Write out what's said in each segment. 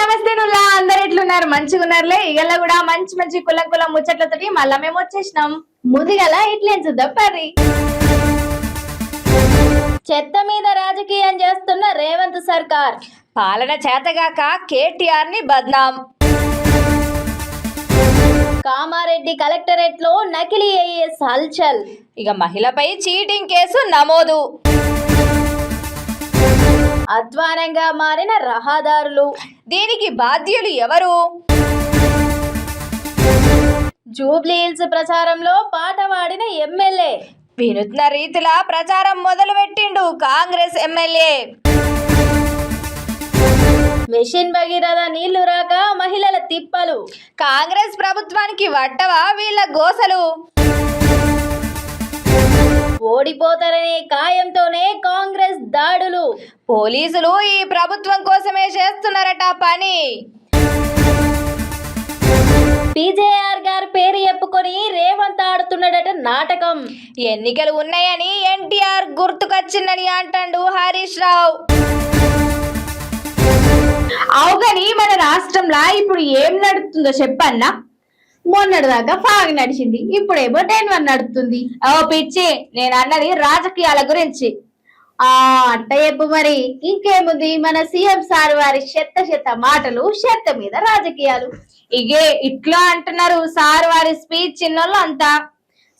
నమస్తే నుల్లా అందరు ఎట్లున్నారు? మంచిగా ఉన్నారులే? ఇగల్లా కూడా మంచి మంచి కులం కులం ముచ్చట్లతోటి మళ్ళా మేము వచ్చేసినాం. ముందుగల ఇట్లేం చూద్దాం పరి చెత్త మీద రాజకీయం చేస్తున్న రేవంత్ సర్కార్. పాలన చేతగాక కేటీఆర్ని బద్నాం. కామారెడ్డి కలెక్టరేట్లో నకిలీ అయ్యే హల్చల్. ఇక మహిళపై చీటింగ్ కేసు నమోదు. అధ్వానంగా మారిన రహదారులు. దీనికి బాధ్యులు ఎవరు? జూబ్లీహిల్స్ ప్రచారంలో పాట పాడిన ఎమ్మెల్యే. వినూత్న రీతిలా ప్రచారం మొదలుపెట్టిండు కాంగ్రెస్ ఎమ్మెల్యే. మెషిన్ భగీరథ నీళ్ళు రాక మహిళల తిప్పలు. కాంగ్రెస్ ప్రభుత్వానికి వట్టవా వీళ్ళ గోసలు? ఓడిపోతారనే కాయంతోనే కాంగ్రెస్ దాడులు. పోలీసులు ఈ ప్రభుత్వం కోసమే చేస్తున్నారట పని. పీజేఆర్ గారి పేరు చెప్పుకొని రేవంత్ ఆడుతున్నాడట నాటకం. ఎన్నికలు ఉన్నాయని ఎన్టీఆర్ గుర్తుకొచ్చిందని అంటాడు హరీష్ రావు. అవుగని మన రాష్ట్రంలో ఇప్పుడు ఏం నడుస్తుందో చెప్పన్నా? మొన్నటిదాకా ఫాగ్ నడిచింది. ఇప్పుడేమో టెన్ వన్ నడుస్తుంది ఓ పిచ్చి నేను అన్నది రాజకీయాల గురించి. ఆ చెప్పు మరి. ఇంకేముంది? మన సీఎం సార్ వారి చెత్త చెత్త మాటలు చెత్త మీద రాజకీయాలు. ఇగే ఇట్లా అంటున్నారు సార్ వారి స్పీచ్ చిన్నోళ్ళు అంతా.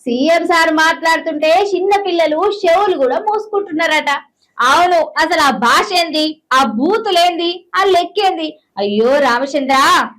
సీఎం సార్ మాట్లాడుతుంటే చిన్న పిల్లలు చెవులు కూడా మూసుకుంటున్నారట. అవును అసలు ఆ భాష ఏంది? ఆ బూతులేంది? ఆ లెక్కేంది? అయ్యో రామచంద్ర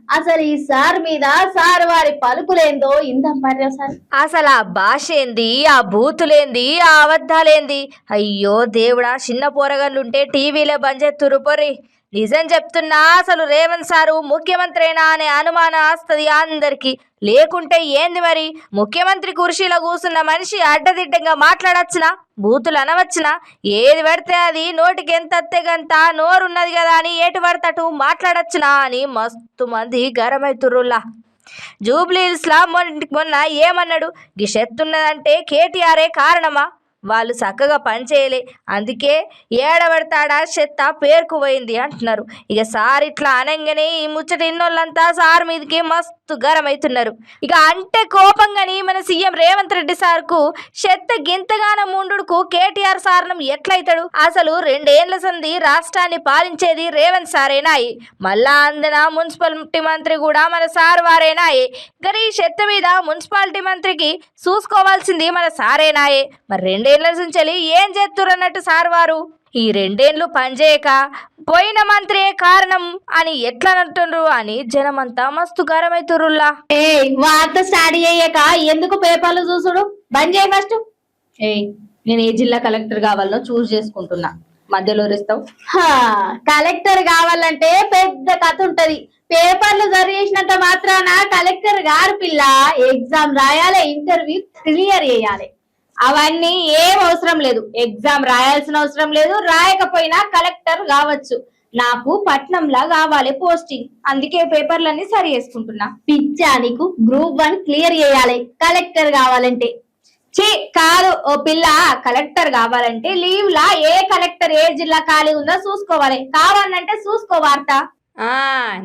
అసలు ఈ సార్ మీద సార్ వారి పలుకులేందో? ఇంత మరి సార్. అసలు ఆ భాష ఏంది? ఆ బూతులేంది? ఆ అబద్ధాలేంది? అయ్యో దేవుడా చిన్న పోరగాళ్ళుంటే టీవీలో బంద్ పొరి నిజం చెప్తున్నా అసలు రేవంత్ సారు ముఖ్యమంత్రేనా అనే అనుమానం వస్తుంది అందరికి. లేకుంటే ఏంది మరి? ముఖ్యమంత్రి కుర్చీలో కూర్చున్న మనిషి అడ్డదిడ్డంగా మాట్లాడచ్చునా? బూతులు అనవచ్చునా? ఏది పడితే అది నోటికి ఎంత అత్తెగంత నోరున్నది కదా అని ఏటు పడతటు మాట్లాడచ్చునా అని మస్తు మంది గరమైతుర్రుల్లా. జూబ్లీ ఇస్లాం మొన్న మొన్న ఏమన్నాడు? గిషెత్తున్నదంటే కేటీఆరే కారణమా? వాళ్ళు చక్కగా పనిచేయలే అందుకే ఏడబడతాడా చెత్త? పేరుకుపోయింది అంటున్నారు. ఇక సార్ ఇట్లా అనగానే ఈ ముచ్చట ఇన్నోళ్ళంతా సార్ మీదకి మస్తు గరం అవుతున్నారు ఇక అంటే కోపంగాని మన సీఎం రేవంత్ రెడ్డి సార్కు చెత్త గింతగానం ముండుకు కేటీఆర్ సారణం ఎట్లయితాడు? అసలు రెండేళ్ళ సంది రాష్ట్రాన్ని పాలించేది రేవంత్ సారేనాయి మళ్ళా అందన మున్సిపాలిటీ మంత్రి కూడా మన సార్ వారేనాయే గరి ఈ చెత్త మీద మున్సిపాలిటీ మంత్రికి చూసుకోవాల్సింది మన సారేనాయే మరి రెండేళ్ళ నుంచి ఏం చేస్తుర్రు అన్నట్టు సార్ వారు ఈ రెండేళ్ళు పనిచేయక పోయిన మంత్రే కారణం అని ఎట్లా అని జనమంతా మస్తు గరమైతురుల్లా ఏ వార్త స్టార్ట్ అయ్యాక ఎందుకు పేపర్లు చూసుడు? బంద్ చేయి ఫస్ట్. ఏయ్ నేను ఏ జిల్లా కలెక్టర్ కావాలో చూస్ చేసుకుంటున్నా. మధ్యలో ఇస్తావు హా, కలెక్టర్ కావాలంటే పెద్ద కథ ఉంటది. పేపర్లు జరిగేసినంత మాత్రాన కలెక్టర్ గారు పిల్ల ఎగ్జామ్ రాయాలి ఇంటర్వ్యూ క్లియర్ చేయాలి. అవన్నీ ఏం అవసరం లేదు. ఎగ్జామ్ రాయాల్సిన అవసరం లేదు. రాయకపోయినా కలెక్టర్ కావచ్చు. నాకు పట్నంలా కావాలి పోస్టింగ్ అందుకే పేపర్లన్నీ సరి చేసుకుంటున్నా. పిచ్చా నీకు? గ్రూప్ వన్ క్లియర్ చేయాలి. కలెక్టర్ కావాలంటే. ఛీ కాదు ఓ పిల్ల కలెక్టర్ కావాలంటే లీవ్ లా ఏ కలెక్టర్ ఏ జిల్లా ఖాళీ ఉందో చూసుకోవాలి. కావాలంటే చూసుకో వార్త. ఆ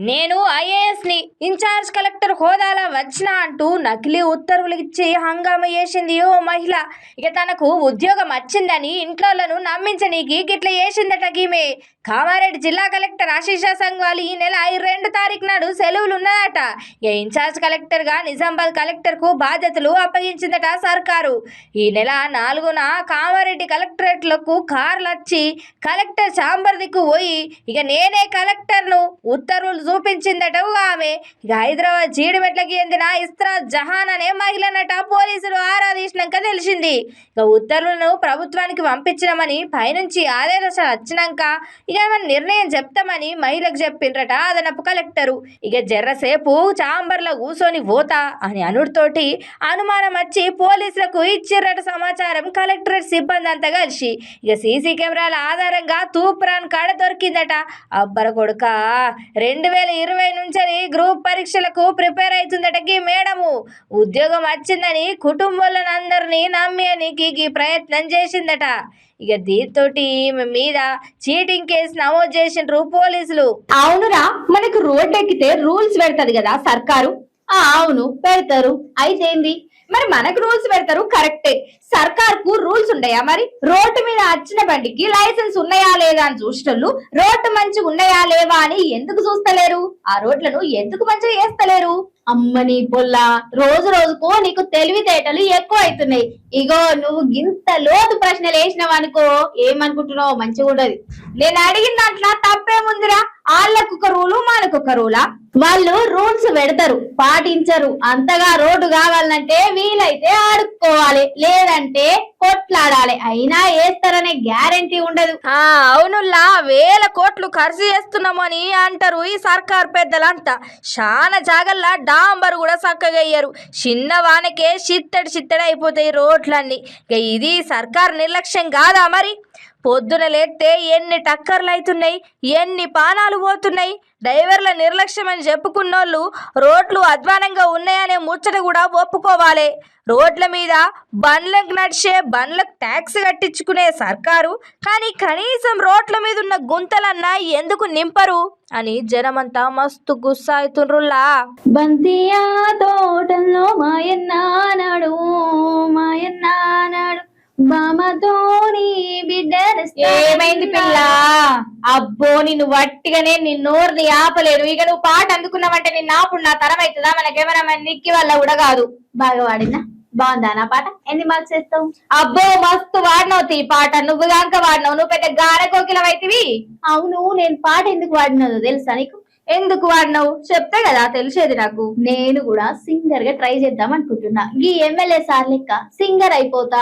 నేను ఐఏఎస్ని ఇన్ఛార్జ్ కలెక్టర్ హోదాలా వచ్చిన అంటూ నకిలీ ఉత్తర్వులు ఇచ్చి హంగామా చేసింది ఓ మహిళ. ఇక తనకు ఉద్యోగం వచ్చిందని ఇంట్లోలను నమ్మించనీకి గిట్ల చేసిందట గీమె. కామారెడ్డి జిల్లా కలెక్టర్ ఆశీష సంఘాలు ఈ నెల రెండు తారీఖు నాడు సెలవులు ఉన్నదట ఇక ఇన్ఛార్జ్ కలెక్టర్గా నిజామాబాద్ కలెక్టర్కు బాధ్యతలు అప్పగించిందట సర్కారు. ఈ నెల నాలుగున కామారెడ్డి కలెక్టరేట్లకు కార్లు వచ్చి కలెక్టర్ చాంబర్ దిక్కు పోయి ఇక నేనే కలెక్టర్ను ఉత్తర్వులు చూపించిందట ఆమె. ఇక హైదరాబాద్ జీడిమెట్లకి చెందిన ఇస్రా జహాన్ అనే మహిళనట పోలీసులు ఆరాధించినాక తెలిసింది. ఇక ఉత్తర్వులను ప్రభుత్వానికి పంపించినామని పైనుంచి ఆదేశాలు వచ్చినాక ఇక నిర్ణయం చెప్తామని మహిళకు చెప్పిండ్రట అదనపు కలెక్టరు. ఇక జర్రసేపు చాంబర్లో కూసోని పోతా అని అనుడితోటి అనుమానం వచ్చి పోలీసులకు ఇచ్చిర్రట సమాచారం కలెక్టరేట్ సిబ్బంది అంతా కలిసి. ఇక సీసీ కెమెరాల ఆధారంగా తూప్రాన్ కాడ దొరికిందట. అబ్బర కొడుకా! రెండు వేల ఇరవై నుంచి గ్రూప్ పరీక్షలకు ప్రిపేర్ అవుతుందటకి మేడము. ఉద్యోగం వచ్చిందని కుటుంబంలో అందరినీ నమ్మేనికి గీ ప్రయత్నం చేసిందట. ఇక దీంతో ఈమె మీద చీటింగ్ కేసు నమోదు చేసిండ్రు పోలీసులు. అవునురా మనకు రోడ్ ఎక్కితే రూల్స్ పెడతది కదా సర్కారు? అవును పెడతారు. అయితే ఏంది? మరి మనకు రూల్స్ పెడతారు కరెక్టే సర్కార్కు రూల్స్ ఉన్నాయా మరి? రోడ్డు మీద వచ్చిన బండికి లైసెన్స్ ఉన్నాయా లేదా అని చూసేటోళ్ళు రోడ్డు మంచిగా ఉన్నాయా లేవా అని ఎందుకు చూస్తలేరు? ఆ రోడ్లను ఎందుకు మంచిగా చేస్తలేరు అమ్మని పొల్ల రోజు రోజుకు నీకు తెలివితేటలు ఎక్కువ అవుతున్నాయి ఇగో నువ్వు గింత లోతు ప్రశ్నలు వేసినావు అనుకో ఏమనుకుంటున్నావు మంచిగా ఉండదు. నేను అడిగిన దాంట్లో తప్పేముందిరా? వాళ్ళకు ఒక రూలు మనకు ఒక రూలా? వాళ్ళు రూల్స్ పెడతారు పాటించరు. అంతగా రోడ్డు కావాలంటే వీలైతే ఆడుకోవాలి లేదంటే కొట్లాడాలి. అయినా వేస్తారనే గ్యారెంటీ ఉండదు. ఆ అవునుల్లా వేల కోట్లు ఖర్చు చేస్తున్నామని అంటారు ఈ సర్కార్ పెద్దలంతా. చాలా జాగల్లా సాంబారు కూడా చక్కగా అయ్యారు చిన్న వానకే చిత్తడి చిత్తడి అయిపోతాయి రోడ్లన్నీ. ఇక ఇది సర్కార్ నిర్లక్ష్యం కాదా మరి? పొద్దున లేస్తే ఎన్ని టక్కర్లు అవుతున్నాయి ఎన్ని పానాలు పోతున్నాయి. డ్రైవర్ల నిర్లక్ష్యం అని చెప్పుకున్నోళ్ళు రోడ్లు అధ్వానంగా ఉన్నాయనే ముచ్చట కూడా ఒప్పుకోవాలి. రోడ్ల మీద బండ్లకు నడిచే బండ్లకు ట్యాక్స్ కట్టించుకునే సర్కారు కానీ కనీసం రోడ్ల మీద ఉన్న గుంతలన్నా ఎందుకు నింపరు? అని జనమంతా మస్తు గుస్సా అవుతుండ్రుల్లా బంతియా తోటల్లో మాయన్న ఏమైంది పిల్ల? అబ్బో నిన్ను వట్టిగానే నీ నోరుని ఆపలేరు. ఇక నువ్వు పాట అందుకున్నావంటే నిన్ను ఆపుడు నా తరం అవుతుందా మనకేమైనా నిక్కి వల్ల కూడా కాదు. బాగా వాడినా బాగుందా నా పాట? ఎన్ని మార్క్స్ వేస్తావు? అబ్బో మస్తు వాడినవు ఈ పాట. నువ్వు గాంక వాడినావు. నువ్వు పెద్ద గారె కోకిలవైతివి అవును నేను పాట ఎందుకు వాడినదో తెలుసా నీకు? ఎందుకు వాడినావు? చెప్తే కదా తెలిసేది నాకు. నేను కూడా సింగర్గా ట్రై చేద్దాం అనుకుంటున్నా. ఈ ఎమ్మెల్యే సార్ లెక్క సింగర్ అయిపోతా.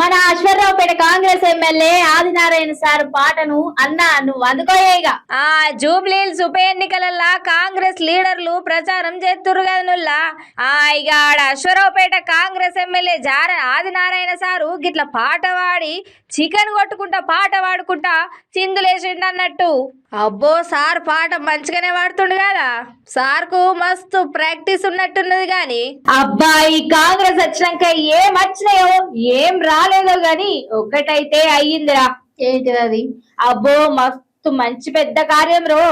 మన అశ్వరరావుపేట కాంగ్రెస్ ఎమ్మెల్యే ఆదినారాయణ సార్ పాటను అన్నా నువ్వు అందుకోయేగా ఆ జూబ్లీల్స్ ఉప ఎన్నికలల్లా కాంగ్రెస్ లీడర్లు ప్రచారం చేస్తుర్రు కదనుల్లా ఆ ఇక ఆడ అశ్వరావుపేట కాంగ్రెస్ ఎమ్మెల్యే జార ఆదినారాయణ సారు గిట్ల పాట పాడి చికెన్ కొట్టుకుంటా పాట పాడుకుంటా చిందులేసిండు అన్నట్టు. అబ్బో సార్ పాట మంచిగానే పాడుతుండు కదా. సార్కు మస్తు ప్రాక్టీస్ ఉన్నట్టున్నది గాని. అబ్బాయి కాంగ్రెస్ వచ్చినాక ఏం వచ్చినాయో ఏం రాలేదో గాని ఒక్కటైతే అయ్యిందిరా. ఏంటిది అది అబ్బో మస్తు మంచి పెద్ద కార్యం రో.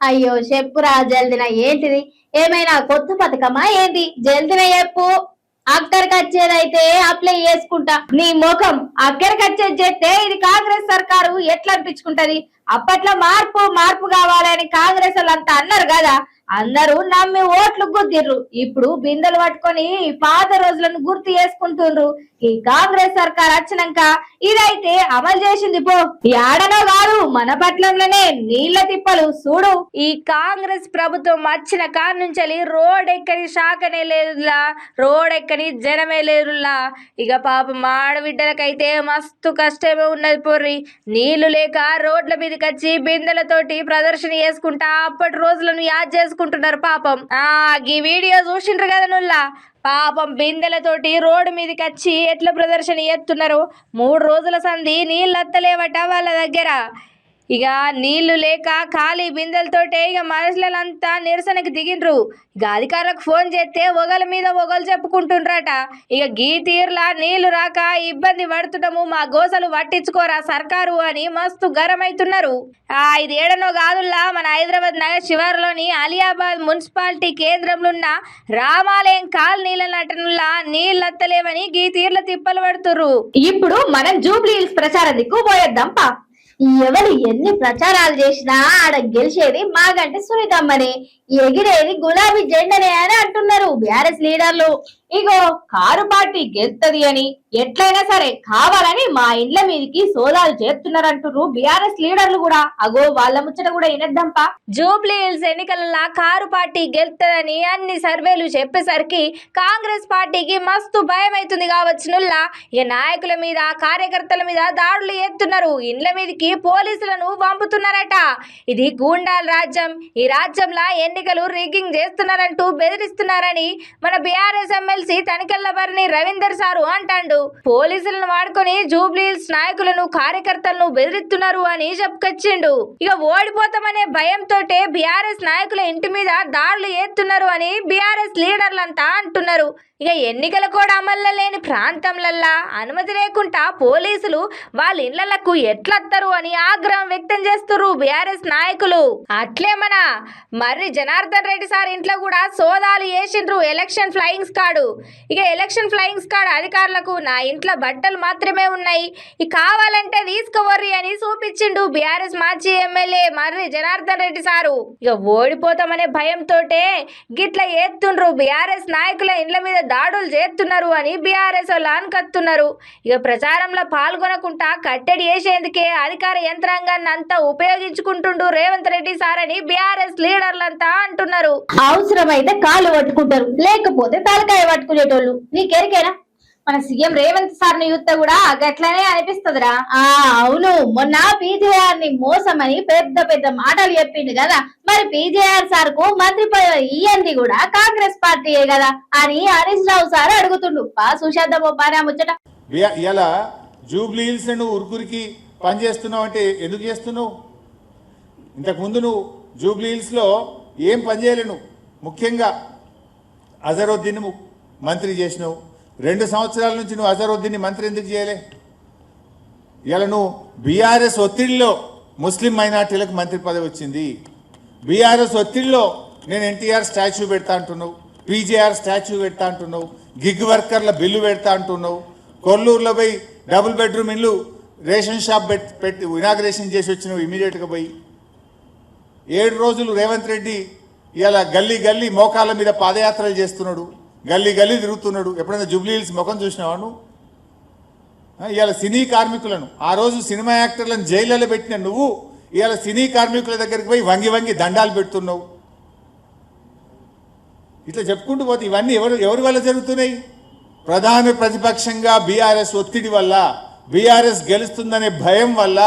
అయ్యో చెప్పురా జల్దిన ఏంటిది? ఏమైనా కొత్త పథకమా ఏంటి? జల్దిన చెప్పు. అక్కడికి వచ్చేదైతే అప్లై చేసుకుంటా. నీ ముఖం అక్కడికి వచ్చేది చేస్తే ఇది కాంగ్రెస్ సర్కారు ఎట్లా అనిపించుకుంటది? అప్పట్లో మార్పు మార్పు కావాలని కాంగ్రెస్ వాళ్ళంతా అన్నారు కదా. అందరూ నమ్మి ఓట్లు గుద్దిర్రు. ఇప్పుడు బిందెలు పట్టుకొని పాత రోజులను గుర్తు చేసుకుంటుండ్రు. ఈ కాంగ్రెస్ సర్కార్ వచ్చినాక ఇదైతే అమలు చేసింది పో. ఏడనో కాదు మన పట్లంలోనే నీళ్ళ తిప్పలు. చూడు. ఈ కాంగ్రెస్ ప్రభుత్వం వచ్చిన కాడ నుంచి రోడ్ ఎక్కని శాఖనే లేదులా. రోడ్ ఎక్కని జనమే లేదులా. ఇక పాపం మాడబిడ్డలకైతే మస్తు కష్టమే ఉన్నది పొర్రి. నీళ్ళు లేక రోడ్ల మీదకి వచ్చి బిందెలతోటి ప్రదర్శన చేసుకుంటా అప్పటి రోజులను యాద్ చేసుకుంటున్నారు పాపం. ఆ ఈ వీడియో చూసిండ్రు కదా నుల్లా? పాపం బిందెలతోటి రోడ్డు మీదకి వచ్చి ఎట్ల ప్రదర్శన చేస్తున్నారు? మూడు రోజుల సంధి నీళ్ళు అత్తలేవట వాళ్ళ దగ్గర. ఇక నీళ్ళు లేక ఖాళీ బిందెలతోటే ఇక మనుషులంతా నిరసనకి దిగిండ్రు. ఇక అధికారులకు ఫోన్ చేస్తే ఒగల మీద ఒగలు చెప్పుకుంటుండ్రట. ఇక గీ తీరులా నీళ్ళు రాక ఇబ్బంది పడుతున్నాము మా గోసలు పట్టించుకోరా సర్కారు అని మస్తు గరమైతున్నారు ఆ ఇదేడనో కాదుల్లా మన హైదరాబాద్ నగర్ శివారులోని అలియాబాద్ మున్సిపాలిటీ కేంద్రంలో ఉన్న రామాలయం కాలనీల నటనలా నీళ్ళత్తలేవని గీ తీర్ల తిప్పలు పడుతురు ఇప్పుడు మనం జూబ్లీ హిల్స్ ప్రచారం దిక్కు పోయేద్దాం పా. ఎవరు ఎన్ని ప్రచారాలు చేసినా ఆడ గెలిచేది మాగంటే సునీతమ్మని ఎగిరేది గులాబీ జెండనే అని అంటున్నారు బీఆర్ఎస్ లీడర్లు. ఇగో కారు పార్టీ గెలుతుంది అని ఎట్లయినా సరే కావాలని మా ఇండ్ల మీదకి సోదాలు చేస్తున్నారంటున్నారు బీఆర్ఎస్ లీడర్లు కూడా. అగో వాళ్ళ ముచ్చట కూడా వినేద్దాంపా. జూబ్లీ హిల్స్ ఎన్నికలలో కారు పార్టీ గెలుతుందని అన్ని సర్వేలు చెప్పేసరికి కాంగ్రెస్ పార్టీకి మస్తు భయం అవుతుంది కావచ్చునుల్లా ఈ నాయకుల మీద కార్యకర్తల మీద దాడులు ఎత్తున్నారు ఇండ్ల మీదకి పోలీసులను పంపుతున్నారట. ఇది గూండాల రాజ్యం. ఈ రాజ్యంలో ఎన్నికలు రిగ్గింగ్ చేస్తున్నారంటూ బెదిరిస్తున్నారని మన బీఆర్ఎస్ ఎమ్మెల్యే కలిసి భరణి రవీందర్ సారు అంటాడు. పోలీసులను వాడుకొని జూబ్లీహిల్స్ నాయకులను కార్యకర్తలను బెదిరిస్తున్నారు అని చెప్పుకొచ్చిండు. ఇక ఓడిపోతామనే భయంతో బీఆర్ఎస్ నాయకుల ఇంటి మీద దాడులు ఏస్తున్నారు అని బీఆర్ఎస్ లీడర్లంతా అంటున్నారు. ఇక ఎన్నికల కూడా అమల్లో లేని ప్రాంతంలల్లా అనుమతి లేకుండా పోలీసులు వాళ్ళ ఇళ్ళకు ఎట్లత్తరు అని ఆగ్రహం వ్యక్తం చేస్తున్నారు బీఆర్ఎస్ నాయకులు. అట్లే మన మర్రి జనార్దన్ రెడ్డి సార్ ఇంట్లో కూడా సోదాలు వేసిండ్రు ఎలక్షన్ ఫ్లయింగ్స్ కాడు ఇక ఎలక్షన్ ఫ్లయింగ్స్ కాడు అధికారులకు నా ఇంట్లో బట్టలు మాత్రమే ఉన్నాయి. ఇక కావాలంటే తీసుకోవర్రి అని చూపించిండు బీఆర్ఎస్ మాజీ ఎమ్మెల్యే మర్రి జనార్దన్ రెడ్డి సారు. ఇక ఓడిపోతామనే భయంతోటే గిట్ల ఎత్తుండ్రు బీఆర్ఎస్ నాయకుల ఇండ్ల మీద దాడులు చేస్తున్నారు అని బీఆర్ఎస్ వాళ్ళు అనుకత్తున్నారు ఇక ప్రచారంలో పాల్గొనకుండా కట్టడి చేసేందుకే అధికార యంత్రాంగాన్ని అంతా ఉపయోగించుకుంటుండు రేవంత్ రెడ్డి సార్ అని బీఆర్ఎస్ లీడర్లంతా అంటున్నారు. అవసరమైతే కాళ్ళు పట్టుకుంటారు లేకపోతే తలకాయ పట్టుకునేటోళ్ళు. నీకెరికేనా? మన సీఎం రేవంత్ సార్ని చూస్తే కూడా గట్లనే అనిపిస్తుందిరా. ఆ అవును. మొన్న పీజేఆర్ని మోసమని పెద్ద పెద్ద మాటలు చెప్పిండు కదా. మరి పీజేఆర్ సార్కు మంత్రి ఇయ్యంది కూడా కాంగ్రెస్ పార్టీయే కదా అని హరీష్ రావు సార్ అడుగుతుండు. పా సుశాంతమో పారా ముచ్చట. ఇలా జూబ్లీ హిల్స్ నువ్వు ఉరుకురికి పని చేస్తున్నావు అంటే ఎందుకు చేస్తున్నావు? ఇంతకుముందు నువ్వు జూబ్లీ హిల్స్లో ఏం పని చేయలేవు నువ్వు? ముఖ్యంగా అజరుద్దీన్ మంత్రి చేసినావు. రెండు సంవత్సరాల నుంచి నువ్వు అజరుద్దీన్ని మంత్రి ఎందుకు చేయలే? ఇలా నువ్వు బీఆర్ఎస్ ఒత్తిడిలో ముస్లిం మైనార్టీలకు మంత్రి పదవి వచ్చింది. బీఆర్ఎస్ ఒత్తిడిలో నేను ఎన్టీఆర్ స్టాచ్యూ పెడతా అంటున్నావు పీజేఆర్ స్టాచ్యూ పెడతా అంటున్నావు గిగ్ వర్కర్ల బిల్లు పెడతా అంటున్నావు. కొల్లూరులో పోయి డబుల్ బెడ్రూమ్ ఇల్లు రేషన్ షాప్ పెట్టి ఇనాగ్రేషన్ చేసి వచ్చినావు ఇమీడియట్గా పోయి. ఏడు రోజులు రేవంత్ రెడ్డి ఇలా గల్లీ గల్లీ మోకాళ్ళ మీద పాదయాత్రలు చేస్తున్నాడు. గల్లీ గల్లీ తిరుగుతున్నాడు. ఎప్పుడైనా జూబ్లీ హిల్స్ ముఖం చూసినవాడు ఇవాళ సినీ కార్మికులను ఆ రోజు సినిమా యాక్టర్లను జైళ్ళలో పెట్టిన నువ్వు ఇవాళ సినీ కార్మికుల దగ్గరికి పోయి వంగి వంగి దండాలు పెడుతున్నావు. ఇట్లా చెప్పుకుంటూ పోతే ఇవన్నీ ఎవరు ఎవరి వల్ల జరుగుతున్నాయి? ప్రధాన ప్రతిపక్షంగా బీఆర్ఎస్ ఒత్తిడి వల్ల బీఆర్ఎస్ గెలుస్తుందనే భయం వల్ల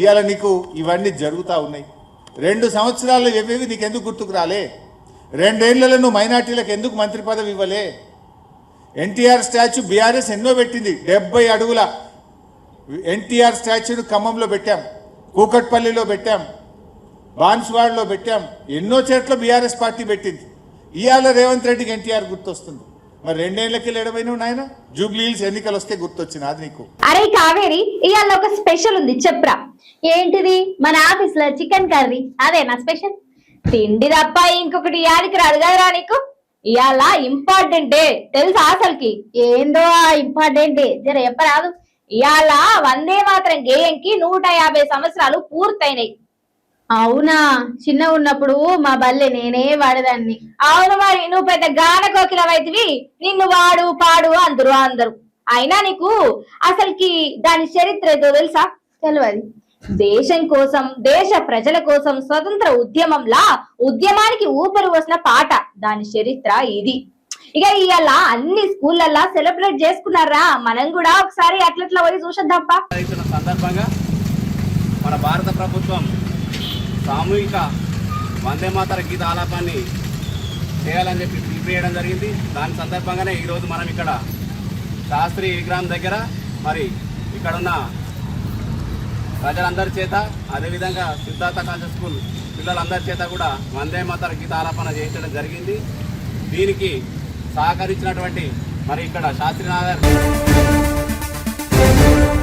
ఇవాళ నీకు ఇవన్నీ జరుగుతూ ఉన్నాయి. రెండు సంవత్సరాలు ఇవేవి నీకు ఎందుకు గుర్తుకు రాలే? రెండేళ్ళలో నువ్వు మైనార్టీలకు ఎందుకు మంత్రి పదవి ఇవ్వలే? ఎన్టీఆర్ స్టాచ్యూ బీఆర్ఎస్ ఎన్నో పెట్టింది. డెబ్బై అడుగుల ఎన్టీఆర్ స్టాచ్యూను ఖమ్మంలో పెట్టాం. కూకట్పల్లిలో పెట్టాం. బాన్స్వాడలో పెట్టాం. ఎన్నో చోట్ల బీఆర్ఎస్ పార్టీ పెట్టింది. ఇవాళ రేవంత్ రెడ్డికి ఎన్టీఆర్ గుర్తొస్తుంది. మరి రెండేళ్ళకి లేడమైనా నాయన? జూబ్లీ హిల్స్ ఎన్నికలు వస్తే గుర్తొచ్చింది అది నీకు. అరే కావేరి ఇవాళ ఒక స్పెషల్ ఉంది. చెప్పరా. ఏంటిది? మన ఆఫీస్లో చికెన్ కర్రీ. అదేనా స్పెషల్? తిండి తప్ప ఇంకొకటి యాదికి రాదు కదరా నీకు? ఇవాళ ఇంపార్టెంట్ డే తెలుసా అసలుకి? ఏందో ఆ ఇంపార్టెంట్? డే జర చెప్పరాదు. ఇవాళ వందే మాత్రం గేయంకి నూట యాభై సంవత్సరాలు పూర్తయినాయి. అవునా? చిన్న ఉన్నప్పుడు మా బల్లె నేనే వాడదాన్ని. అవును మరి నువ్వు పెద్ద గాన కోకిలవైతివి నిన్ను వాడు పాడు అందరు అందరు. అయినా నీకు అసలుకి దాని చరిత్ర ఏదో తెలుసా? తెలియదు దేశం కోసం దేశ ప్రజల కోసం స్వతంత్ర ఉద్యమంలా ఉద్యమానికి ఊపిరి పోసిన పాట. దాని చరిత్ర ఇది. ఇక ఇవాళ అన్ని స్కూళ్ళల్లా సెలబ్రేట్ చేసుకున్నారా? మనం కూడా ఒకసారి అట్లట్లా పోయి చూసొద్దాంపా. సందర్భంగా మన భారత ప్రభుత్వం సామూహిక వందే మాతర గీత ఆలాపాన్ని చేయాలని చెప్పి పిలిపివేయడం జరిగింది. దాని సందర్భంగానే ఈరోజు మనం ఇక్కడ శాస్త్రి విగ్రహం దగ్గర మరి ఇక్కడున్న ప్రజలందరి చేత అదేవిధంగా సిద్ధార్థ కాన్సెప్ట్ స్కూల్ పిల్లలందరి చేత కూడా వందే మాతర గీత చేయించడం జరిగింది. దీనికి సహకరించినటువంటి మరి ఇక్కడ శాస్త్రీనగర్